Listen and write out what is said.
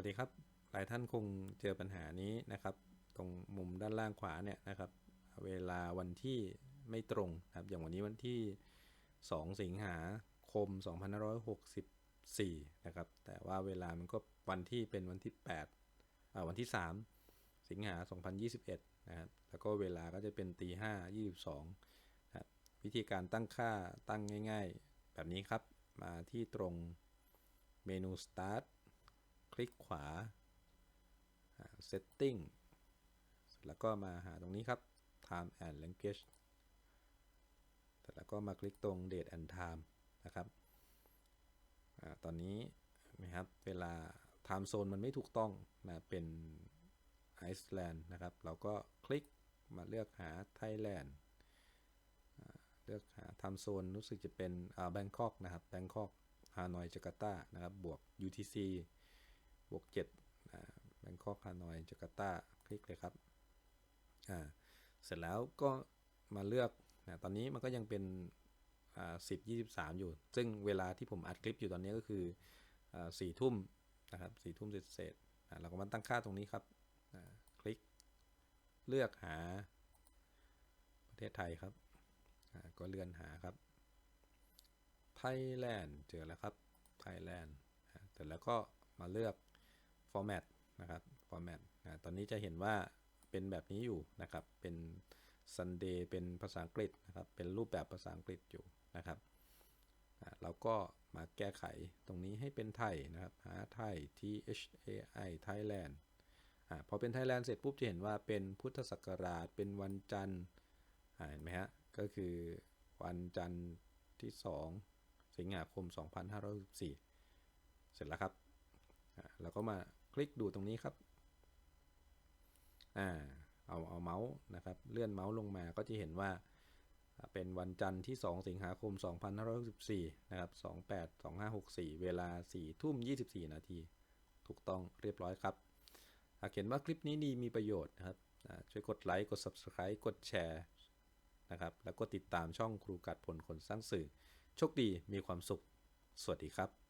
วัสดีครับ หลายท่านคงเจอปัญหานี้นะครับ ตรงมุมด้านล่างขวาเนี่ยนะครับ เวลาวันที่ไม่ตรงนะครับ อย่างวันนี้วันที่ 2 สิงหาคม 2564 นะครับ แต่ว่าเวลามันก็วันที่เป็นวันที่8อ่าวันที่ 3 สิงหา 2021 นะครับ แล้วก็เวลาก็จะเป็นตี5 22นะครับวิธีการตั้งค่าตั้งง่าย ๆ แบบนี้ครับ มาที่ตรงเมนู start ลิกขวา setting แล้วก็มาหาตรงนี้ครับ time and language แต่แล้วก็มาคลิกตรง date and time นะครับอตอนนี้นะครับเวลา time zone มันไม่ถูกต้องนะเป็นไอซ์แลนด์นะครับ เราก็คลิกมาเลือกหา Thailand เลือกหา time zone รู้สึกจะเป็นแบงคอกนะครับแบงคอกฮานอยจาการ์ตานะครับ บวก UTC บวก7แบงคอกฮานอยจาการ์ตาคลิกเลยครับอ่าเสร็จแล้วก็มาเลือกนะตอนนี้มันก็ยังเป็นสิบยี่สิบสามอยู่ ซึ่งเวลาที่ผมอัดคลิปอยู่ตอนนี้ก็คือสี่ทุ่มนะครับสี่ทุ่มเสร็จเราก็มาตั้งค่าตรงนี้ครับคลิกเลือกหาประเทศไทยครับก็เลื่อนหาครับไทยแลนด์เจอแล้วครับไทยแลนด์เสร็จแล้วก็มาเลือก format นะครับ format นะตอนนี้จะเห็นว่าเป็นแบบนี้อยู่นะครับ เป็น Sunday เป็นภาษาอังกฤษนะครับ เป็นรูปแบบภาษาอังกฤษอยู่นะครับเราก็มาแก้ไขตรงนี้ให้เป็นไทยนะครับ หาไทย T H A I Thailand อพอเป็น Thailand เสร็จปุ๊บจะเห็นว่าเป็นพุทธศักราช เป็นวันจันทร์เห็นไหมฮะ ก็คือวันจันทร์ที่ 2 สิงหาคม 2564 เสร็จแล้วครับ เราก็มา คลิกดูตรงนี้ครับ อ่า เอาเอาเมาส์นะครับ เลื่อนเมาส์ลงมาก็จะเห็นว่าเป็นวันจันทร์ที่ 2 สิงหาคม 2564 นะครับ 28 2564 เวลา 4 ทุ่ม 24 นาที ถูกต้องเรียบร้อยครับ หากเห็นว่าคลิปนี้ดีมีประโยชน์นะครับ ช่วยกดไลค์ กด Subscribe กดแชร์นะครับ แล้วก็ติดตามช่องครูกัดผลคนสร้างสื่อ โชคดี มีความสุข สวัสดีครับ